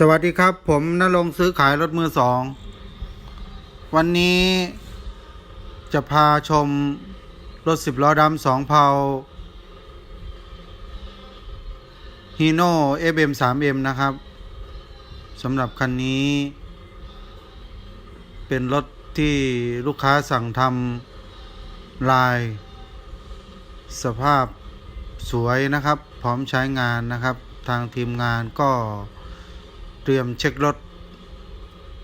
สวัสดีครับ ผมนรงซื้อขายรถมือสอง วันนี้จะพาชมรถสิบล้อดำสองเผาฮีโน่ FM 3M นะครับสำหรับคันนี้ เป็นรถที่ลูกค้าสั่งทำลาย สภาพสวยนะครับ พร้อมใช้งานนะครับ ทางทีมงานก็ เตรียมเช็ครถ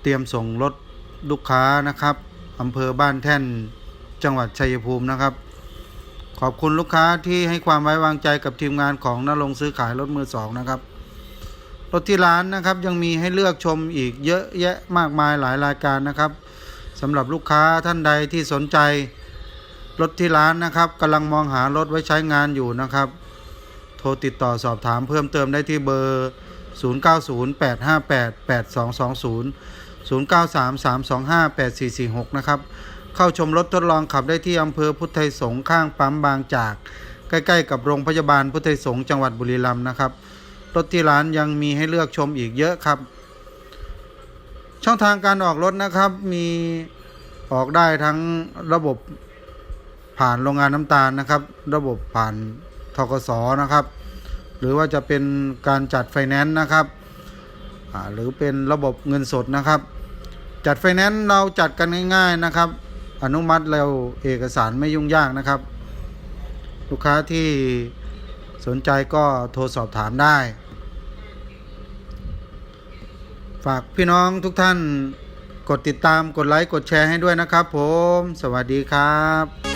เตรียมส่งรถลูกค้านะครับอำเภอบ้านแท่นจังหวัดชัยภูมินะครับ ขอบคุณลูกค้าที่ให้ความไว้วางใจกับทีมงานของนรงซื้อขายรถมือสองนะครับรถที่ร้านนะครับยังมีให้เลือกชมอีกเยอะแยะมากมายหลายรายการนะครับสำหรับลูกค้าท่านใดที่สนใจรถที่ร้านนะครับกำลังมองหารถไว้ใช้งานอยู่นะครับ โทรติดต่อสอบถามเพิ่มเติมได้ที่เบอร์ 0908588220 0933258446 นะครับ เข้าชมรถทดลองขับได้ที่อำเภอพุทธไทยสงข้างปั๊มบางจาก ใกล้ๆกับโรงพยาบาลพุทธไทยสงจังหวัดบุรีรัมย์นะครับ รถที่ร้านยังมีให้เลือกชมอีกเยอะครับ ช่องทางการออกรถนะครับ มีออกได้ทั้งระบบผ่านโรงงานน้ำตาลนะครับ ระบบผ่านทกสนะครับ หรือว่าจะเป็นการจัดไฟแนนซ์นะครับหรือเป็นระบบเงินสดนะครับ จัดไฟแนนซ์เราจัดกันง่าย ๆนะครับ อนุมัติเร็วเอกสารไม่ยุ่งยากนะครับ ลูกค้าที่สนใจก็โทรสอบถามได้ ฝากพี่น้องทุกท่านกดติดตามกดไลค์ กดแชร์ให้ด้วยนะครับผม สวัสดีครับ